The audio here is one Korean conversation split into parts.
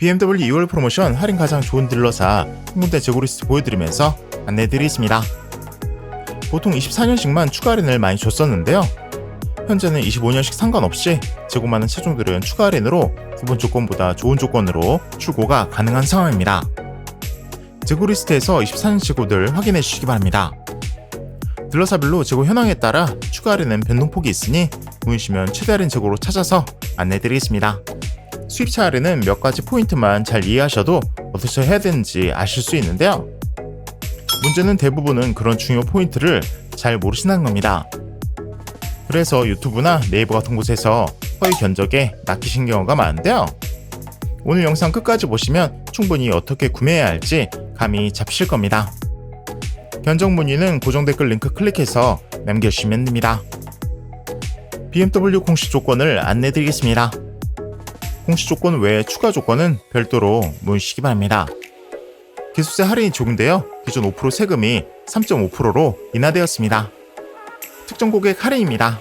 BMW 2월 프로모션 할인 가장 좋은 딜러사 한 군데 재고 리스트 보여드리면서 안내해드리겠습니다. 보통 24년씩만 추가 할인을 많이 줬었는데요. 현재는 25년씩 상관없이 재고 많은 차종들은 추가 할인으로 기본 조건보다 좋은 조건으로 출고가 가능한 상황입니다. 재고 리스트에서 24년 재고들 확인해 주시기 바랍니다. 딜러사별로 재고 현황에 따라 추가 할인은 변동폭이 있으니 보이시면 최대 할인 재고로 찾아서 안내해드리겠습니다. 수입차 할인은 몇 가지 포인트만 잘 이해하셔도 어디서 해야 되는지 아실 수 있는데요. 문제는 대부분은 그런 중요 포인트를 잘 모르시는 겁니다. 그래서 유튜브나 네이버 같은 곳에서 허위 견적에 낚이신 경우가 많은데요. 오늘 영상 끝까지 보시면 충분히 어떻게 구매해야 할지 감이 잡히실 겁니다. 견적 문의는 고정 댓글 링크 클릭해서 남겨주시면 됩니다. BMW 공식 조건을 안내드리겠습니다. 공시 조건 외에 추가 조건은 별도로 문의시기 바랍니다. 기술세 할인이 적용되어 기존 5% 세금이 3.5%로 인하되었습니다. 특정 고객 할인입니다.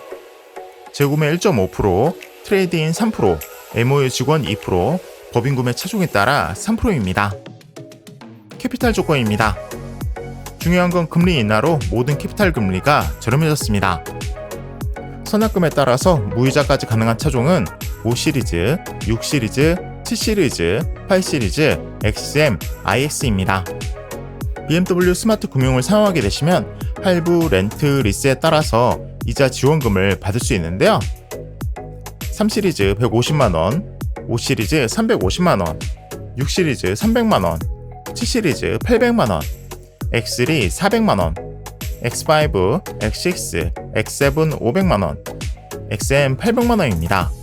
재구매 1.5%, 트레이드인 3%, MOU 직원 2%, 법인 구매 차종에 따라 3%입니다. 캐피탈 조건입니다. 중요한 건 금리 인하로 모든 캐피탈 금리가 저렴해졌습니다. 선납금에 따라서 무이자까지 가능한 차종은 5 시리즈, 6 시리즈, 7 시리즈, 8 시리즈, XM, IX입니다. BMW 스마트 금융을 사용하게 되시면 할부, 렌트, 리스에 따라서 이자 지원금을 받을 수 있는데요. 3 시리즈 150만원, 5 시리즈 350만원, 6 시리즈 300만원, 7 시리즈 800만원, X3 400만원, X5, X6, X7 500만원, XM 800만원입니다.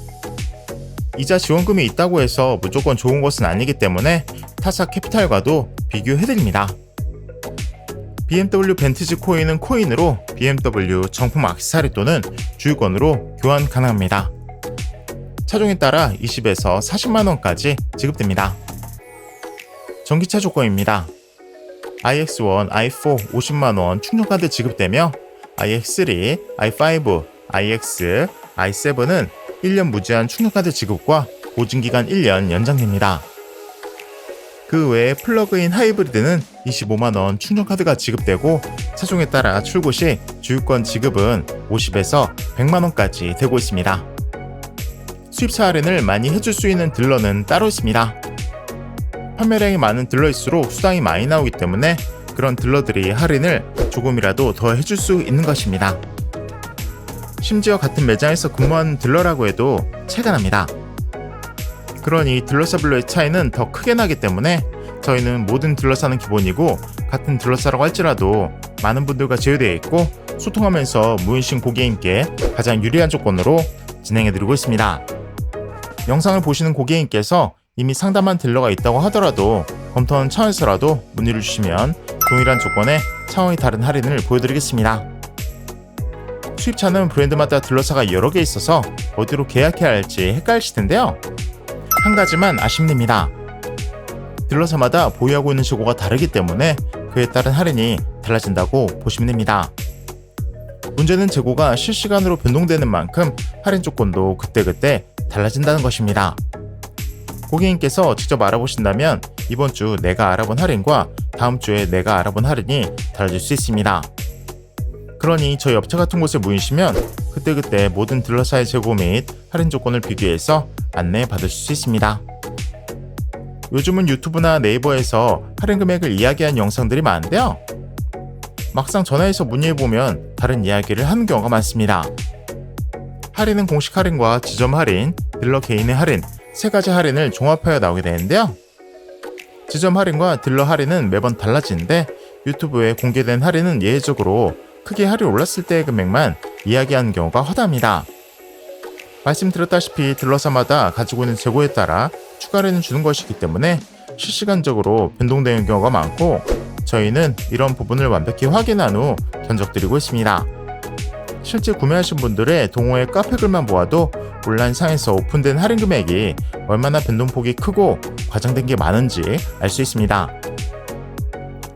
이자 지원금이 있다고 해서 무조건 좋은 것은 아니기 때문에 타사 캐피탈과도 비교해드립니다. BMW 벤티지 코인은 코인으로 BMW 정품 악세사리 또는 주유권으로 교환 가능합니다. 차종에 따라 20에서 40만원까지 지급됩니다. 전기차 조건입니다. iX1, i4 50만원 충전카드 지급되며 iX3, i5, iX, i7은 1년 무제한 충전카드 지급과 보증기간 1년 연장됩니다. 그 외에 플러그인 하이브리드는 25만원 충전카드가 지급되고 차종에 따라 출고 시 주유권 지급은 50에서 100만원까지 되고 있습니다. 수입차 할인을 많이 해줄 수 있는 딜러는 따로 있습니다. 판매량이 많은 딜러일수록 수당이 많이 나오기 때문에 그런 딜러들이 할인을 조금이라도 더 해줄 수 있는 것입니다. 심지어 같은 매장에서 근무하는 딜러라고 해도 차이가 납니다. 그러니 딜러사별로의 차이는 더 크게 나기 때문에 저희는 모든 딜러사는 기본이고 같은 딜러사라고 할지라도 많은 분들과 제휴되어 있고 소통하면서 무인신 고객님께 가장 유리한 조건으로 진행해드리고 있습니다. 영상을 보시는 고객님께서 이미 상담한 딜러가 있다고 하더라도 검토하는 차원에서라도 문의를 주시면 동일한 조건에 차원이 다른 할인을 보여드리겠습니다. 수입차 는 브랜드마다 딜러사가 여러 개 있어서 어디로 계약해야 할지 헷갈리실 텐데요. 한 가지만 아시면 됩니다. 딜러사마다 보유하고 있는 재고가 다르기 때문에 그에 따른 할인이 달라진다고 보시면 됩니다. 문제는 재고가 실시간으로 변동되는 만큼 할인 조건도 그때그때 달라진다는 것입니다. 고객님께서 직접 알아보신다면 이번 주 내가 알아본 할인과 다음 주에 내가 알아본 할인이 달라질 수 있습니다. 그러니 저희 업체 같은 곳에 모이시면 그때그때 모든 딜러사의 재고 및 할인 조건을 비교해서 안내 받으실 수 있습니다. 요즘은 유튜브나 네이버에서 할인 금액을 이야기하는 영상들이 많은데요. 막상 전화해서 문의해보면 다른 이야기를 하는 경우가 많습니다. 할인은 공식 할인과 지점 할인, 딜러 개인의 할인, 세 가지 할인을 종합하여 나오게 되는데요. 지점 할인과 딜러 할인은 매번 달라지는데 유튜브에 공개된 할인은 예외적으로 크게 할인 올랐을 때의 금액만 이야기하는 경우가 허다합니다. 말씀드렸다시피 딜러사마다 가지고 있는 재고에 따라 추가 할인을 주는 것이기 때문에 실시간적으로 변동되는 경우가 많고 저희는 이런 부분을 완벽히 확인한 후 견적드리고 있습니다. 실제 구매하신 분들의 동호회 카페 글만 보아도 온라인 상에서 오픈된 할인 금액이 얼마나 변동폭이 크고 과장된 게 많은지 알 수 있습니다.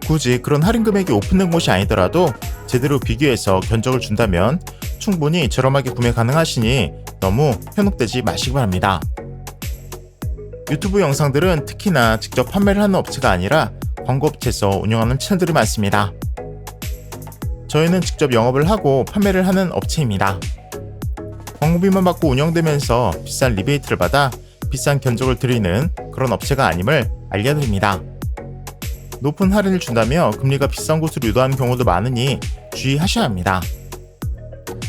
굳이 그런 할인 금액이 오픈된 곳이 아니더라도 제대로 비교해서 견적을 준다면 충분히 저렴하게 구매 가능하시니 너무 현혹되지 마시기 바랍니다. 유튜브 영상들은 특히나 직접 판매를 하는 업체가 아니라 광고업체에서 운영하는 채널들이 많습니다. 저희는 직접 영업을 하고 판매를 하는 업체입니다. 광고비만 받고 운영되면서 비싼 리베이트를 받아 비싼 견적을 드리는 그런 업체가 아님을 알려드립니다. 높은 할인을 준다며 금리가 비싼 곳으로 유도하는 경우도 많으니 주의하셔야 합니다.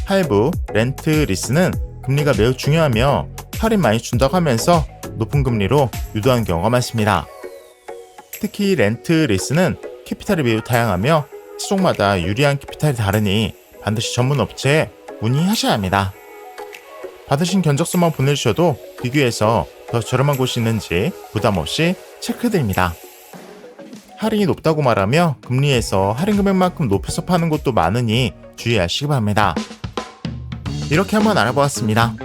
할부, 렌트, 리스는 금리가 매우 중요하며 할인 많이 준다고 하면서 높은 금리로 유도하는 경우가 많습니다. 특히 렌트, 리스는 캐피탈이 매우 다양하며 시종마다 유리한 캐피탈이 다르니 반드시 전문 업체에 문의하셔야 합니다. 받으신 견적서만 보내주셔도 비교해서 더 저렴한 곳이 있는지 부담 없이 체크드립니다. 할인이 높다고 말하며 금리에서 할인 금액만큼 높여서 파는 곳도 많으니 주의하시기 바랍니다. 이렇게 한번 알아보았습니다.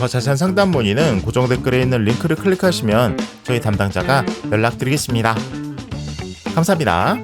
더 자세한 상담 문의는 고정 댓글에 있는 링크를 클릭하시면 저희 담당자가 연락드리겠습니다. 감사합니다.